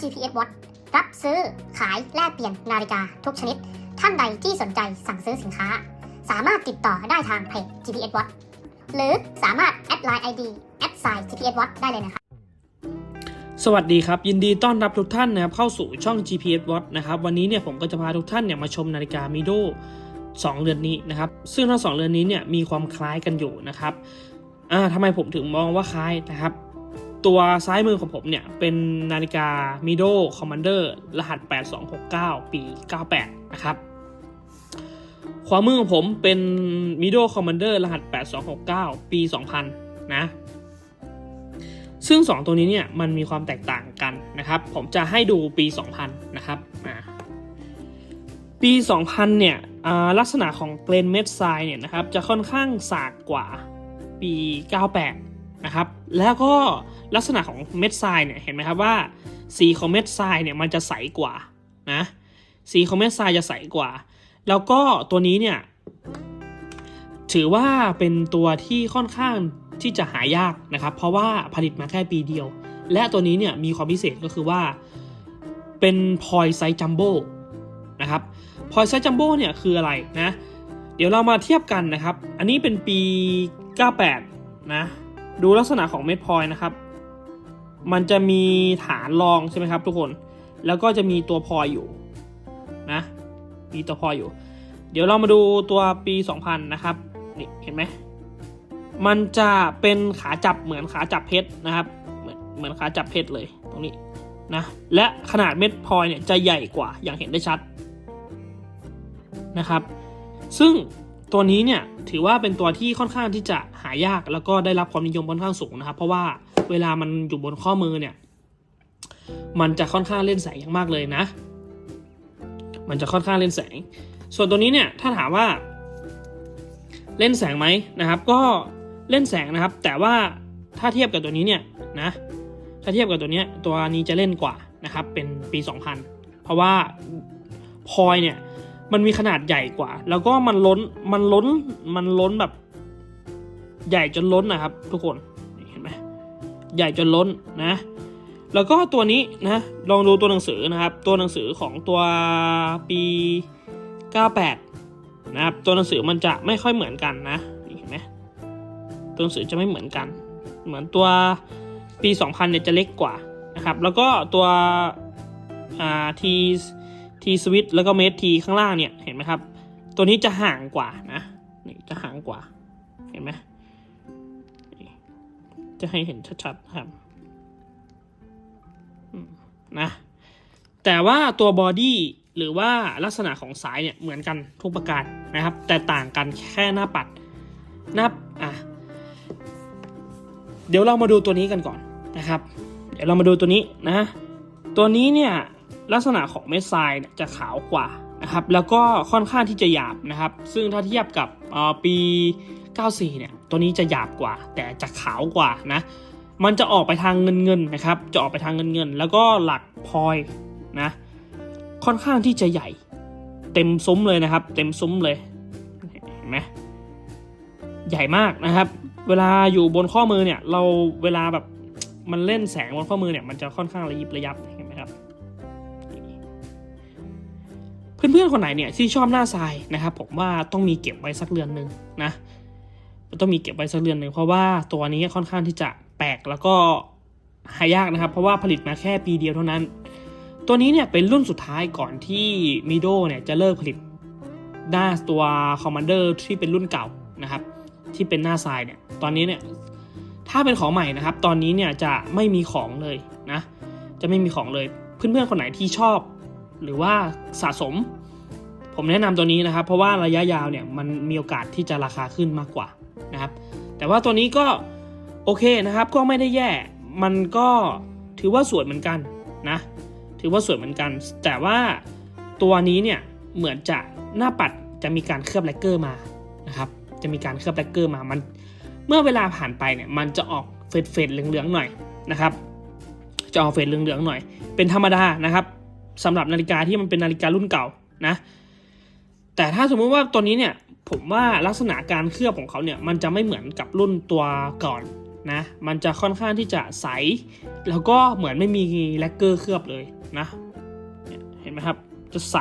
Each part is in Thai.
GPS Watch รับซื้อขายแลกเปลี่ยนนาฬิกาทุกชนิด ท่านใดที่สนใจสั่งซื้อสินค้า สามารถติดต่อได้ทางเพจ GPS Watch หรือสามารถแอดไลน์ ID แอดไซน์ GPS Watch ได้เลยนะครับสวัสดีครับ ยินดีต้อนรับทุกท่านนะครับเข้าสู่ช่อง GPS Watch นะครับวันนี้เนี่ยผมก็จะพาทุกท่านเนี่ยมาชมนาฬิกา Mido 2เรือนนี้นะครับซึ่งทั้งสองเรือนนี้เนี่ยมีความคล้ายกันอยู่นะครับอ่าทำไมผมถึงมองว่าคล้ายนะครับ ตัวซ้ายมือของผมเนี่ย เป็นนาฬิกา Mido Commander รหัส 8269 ปี 98 นะครับ ขวามือของผมเป็น Mido Commander รหัส 8269 ปี 2000 นะ ซึ่ง 2 ตัวนี้เนี่ย มันมีความแตกต่างกันนะครับ ผมจะให้ดูปี 2000 นะครับปี 2000 เนี่ยลักษณะของเกรนเม็ดทรายเนี่ยนะครับ จะค่อนข้างสากกว่าปี 98 นะครับ แล้วก็ ลักษณะของเม็ดทรายเนี่ยเห็นไหมครับว่าสีของเม็ดทรายเนี่ยมันจะใสกว่านะสีของเม็ดทรายจะใสกว่า แล้วก็ตัวนี้เนี่ยถือว่าเป็นตัวที่ค่อนข้างที่จะหายากนะครับ เพราะว่าผลิตมาแค่ปีเดียว และตัวนี้เนี่ยมีความพิเศษก็คือว่าเป็นพลอยไซจัมโบ้นะครับพลอยไซจัมโบ้เนี่ยคืออะไรนะ เดี๋ยวเรามาเทียบกันนะครับ อันนี้เป็นปี 98 นะ ดูลักษณะของเม็ดพลอยนะครับ มันจะมีฐานรองใช่ไหมครับ ทุกคน แล้วก็จะมีตัวพลอยอยู่นะ มีตัวพลอยอยู่ เดี๋ยวเรามาดูตัวปี 2000 นะครับ นี่เห็นไหม มันจะเป็นขาจับเหมือนขาจับเพชรนะครับ เหมือนเหมือนขาจับเพชรเลยตรงนี้นะ และขนาดเม็ดพลอยเนี่ยจะใหญ่กว่าอย่างเห็นได้ชัดนะครับ ซึ่งตัวนี้เนี่ยถือว่าเป็นตัวที่ค่อนข้างที่จะหายากแล้วก็ได้รับความนิยมค่อนข้างสูงนะครับ เพราะว่า เวลามันอยู่บนข้อมือเนี่ย มันจะค่อนข้างเล่นแสงอย่างมากเลยนะ มันจะค่อนข้างเล่นแสง ส่วนตัวนี้เนี่ยถ้าถามว่า เล่นแสงไหมนะครับ ก็เล่นแสงนะครับ แต่ว่าถ้าเทียบกับตัวนี้เนี่ยนะถ้าเทียบกับตัวนี้ตัวนี้จะเล่นกว่านะครับ เป็นปี 2000 เพราะว่าพอยเนี่ยมันมีขนาดใหญ่กว่า แล้วก็มันล้นมันล้นมันล้นแบบใหญ่จนล้นนะครับ ทุกคน ใหญ่จนล้นนะ แล้วก็ตัวนี้นะ ลองดูตัวหนังสือนะครับ ตัวหนังสือของตัวปี 98 นะครับ ตัวหนังสือมันจะไม่ค่อยเหมือนกันนะนเห็นไหมตัวหนังสือจะไม่เหมือนกัน เหมือนตัวปี 2000 เนี่ยจะเล็กกว่านะครับ แล้วก็ตัวทีทีสวิตแล้วก็เมททีข้างล่างเนี่ยเห็นไหมครับ ตัวนี้จะห่างกว่านะนี่จะห่างกว่าเห็นไหม จะให้เห็นชัดๆครับนะแต่ว่าตัวบอดี้หรือว่าลักษณะของสายเนี่ยเหมือนกันทุกประการนะครับ แต่ต่างกันแค่หน้าปัดหน้าอะเดี๋ยวเรามาดูตัวนี้กันก่อนนะครับ เดี๋ยวเรามาดูตัวนี้นะ ตัวนี้เนี่ยลักษณะของเม็ดทรายจะขาวกว่านะครับ แล้วก็ค่อนข้างที่จะหยาบนะครับ ซึ่งถ้าเทียบกับออปี 94 เนี่ย ตัวนี้จะหยาบกว่า แต่จะขาวกว่านะ มันจะออกไปทางเงินเงินนะครับ จะออกไปทางเงินเงิน แล้วก็หลักพลอยนะ ค่อนข้างที่จะใหญ่ เต็มซุ้มเลยนะครับ เต็มซุ้มเลย เห็นไหมใหญ่มากนะครับ เวลาอยู่บนข้อมือเนี่ย เราเวลาแบบมันเล่นแสงบนข้อมือเนี่ย มันจะค่อนข้างระยิบระยับเห็นไหมครับเพื่อนๆคนไหนเนี่ยที่ชอบหน้าทรายนะครับผมว่าต้องมีเก็บไว้สักเรือนหนึ่งนะ ต้องมีเก็บไว้สักเรือนหนึ่งเพราะว่าตัวนี้ค่อนข้างที่จะแปลกแล้วก็หายากนะครับ เพราะว่าผลิตมาแค่ปีเดียวเท่านั้น ตัวนี้เนี่ยเป็นรุ่นสุดท้ายก่อนที่มิโดเนี่ยจะเลิกผลิตหน้าตัว Commander ที่เป็นรุ่นเก่านะครับที่เป็นหน้าทรายเนี่ยตอนนี้เนี่ยถ้าเป็นของใหม่นะครับ ตอนนี้เนี่ยจะไม่มีของเลยนะจะไม่มีของเลย เพื่อนๆคนไหนที่ชอบ หรือว่าสะสม ผมแนะนำตัวนี้นะครับ เพราะว่าระยะยาวเนี่ยมันมีโอกาสที่จะราคาขึ้นมากกว่า แต่ว่าตัวนี้ก็โอเคนะครับก็ไม่ได้แย่ มันก็ถือว่าสวยเหมือนกันนะ ถือว่าสวยเหมือนกัน แต่ว่าตัวนี้เนี่ยเหมือนจะหน้าปัดจะมีการเคลือบแลกเกอร์มานะครับ จะมีการเคลือบแลกเกอร์มา มันเมื่อเวลาผ่านไปเนี่ยมันจะออกเฟดเฟดเหลืองๆหน่อยนะครับจะออกเฟดเหลืองๆหน่อย เป็นธรรมดานะครับสำหรับนาฬิกาที่มันเป็นนาฬิการุ่นเก่านะ แต่ถ้าสมมุติว่าตัวนี้เนี่ย ผมว่าลักษณะการเคลือบของเขาเนี่ยมันจะไม่เหมือนกับรุ่นตัวก่อนนะมันจะค่อนข้างที่จะใส แล้วก็เหมือนไม่มีแลกเกอร์เคลือบเลยนะเห็นไหมครับจะใส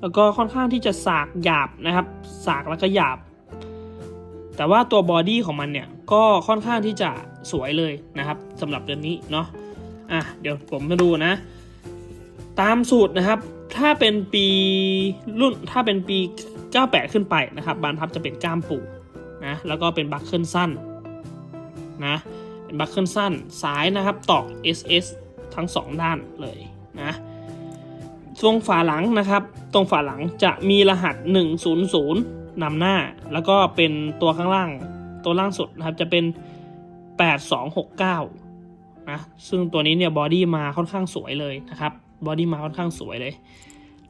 แล้วก็ค่อนข้างที่จะสากหยาบนะครับ สากแล้วก็หยาบ แต่ว่าตัวบอดี้ของมันเนี่ยก็ค่อนข้างที่จะสวยเลยนะครับสำหรับเดือนนี้เนาะอะเดี๋ยวผมมาดูนะ ตามสูตรนะครับ ถ้าเป็นปีรุ่นถ้าเป็นปี 98 ขึ้นไปนะครับ บานพับจะเป็นก้ามปูนะแล้วก็เป็นบัคเคิลสั้นนะเป็นบัคเคิลสั้นซ้ายนะครับตอก SS ทั้งสองด้านเลยนะตรงฝาหลังนะครับ ตรงฝาหลังจะมีรหัส 100นำหน้า แล้วก็เป็นตัวข้างล่างตัวล่างสุดนะครับจะเป็น 8269นะซึ่งตัวนี้เนี่ยบอดี้มาค่อนข้างสวยเลยนะครับ บอดี้มาค่อนข้างสวยเลย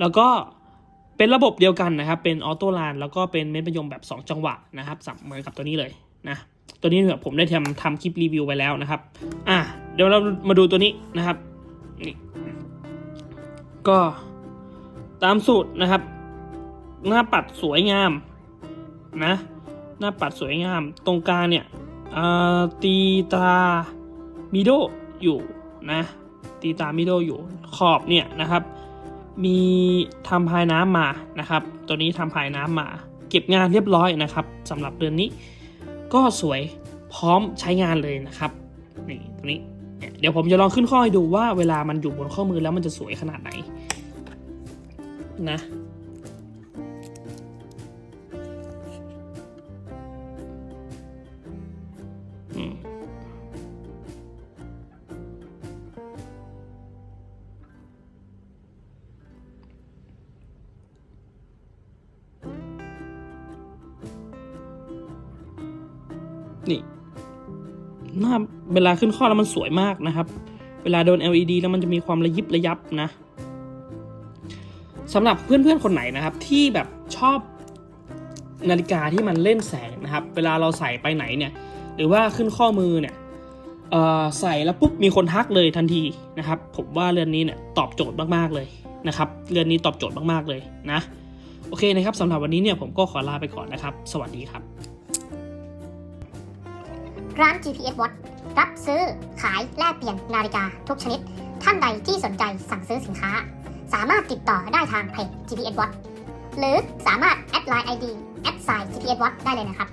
แล้วก็เป็นระบบเดียวกันนะครับ เป็นออโต้ลานแล้วก็เป็นเม็ดมะยมแบบ 2 จังหวะนะครับสับเหมือนกับตัวนี้เลยนะตัวนี้เนี่ยผมได้ทำทำคลิปรีวิวไว้แล้วนะครับ อะเดี๋ยวเรามาดูตัวนี้นะครับนี่ก็ตามสูตรนะครับ หน้าปัดสวยงามนะ หน้าปัดสวยงาม ตรงกลางเนี่ยตีตรามิโดอยู่นะ ตีตามิโดอยู่ขอบเนี่ยนะครับ มีทำพายน้ำมานะครับ ตัวนี้ทำพายน้ำมา เก็บงานเรียบร้อยนะครับสำหรับเดือนนี้ ก็สวยพร้อมใช้งานเลยนะครับนี่ตัวนี้เดี๋ยวผมจะลองขึ้นข้อให้ดูว่าเวลามันอยู่บนข้อมือแล้วมันจะสวยขนาดไหนนะ นี่หน้าเวลาขึ้นข้อแล้วมันสวยมากนะครับ เวลาโดน LED แล้วมันจะมีความระยิบระยับนะสำหรับเพื่อนๆคนไหนนะครับ ที่แบบชอบนาฬิกาที่มันเล่นแสงนะครับ เวลาเราใส่ไปไหนเนี่ย หรือว่าขึ้นข้อมือเนี่ยใส่แล้วปุ๊บมีคนทักเลยทันทีนะครับ ผมว่าเรือนนี้เนี่ยตอบโจทย์มากๆเลยนะครับเรือนนี้ตอบโจทย์มากๆเลยนะ โอเคนะครับสำหรับวันนี้เนี่ยผมก็ขอลาไปก่อนนะครับ สวัสดีครับ ร้าน GPS Watch รับซื้อขายแลกเปลี่ยนนาฬิกาทุกชนิด ท่านใดที่สนใจสั่งซื้อสินค้า สามารถติดต่อได้ทางเพจ GPS Watch หรือสามารถแอดไลน์ ID แอดไซน์ GPS Watch ได้เลยนะครับ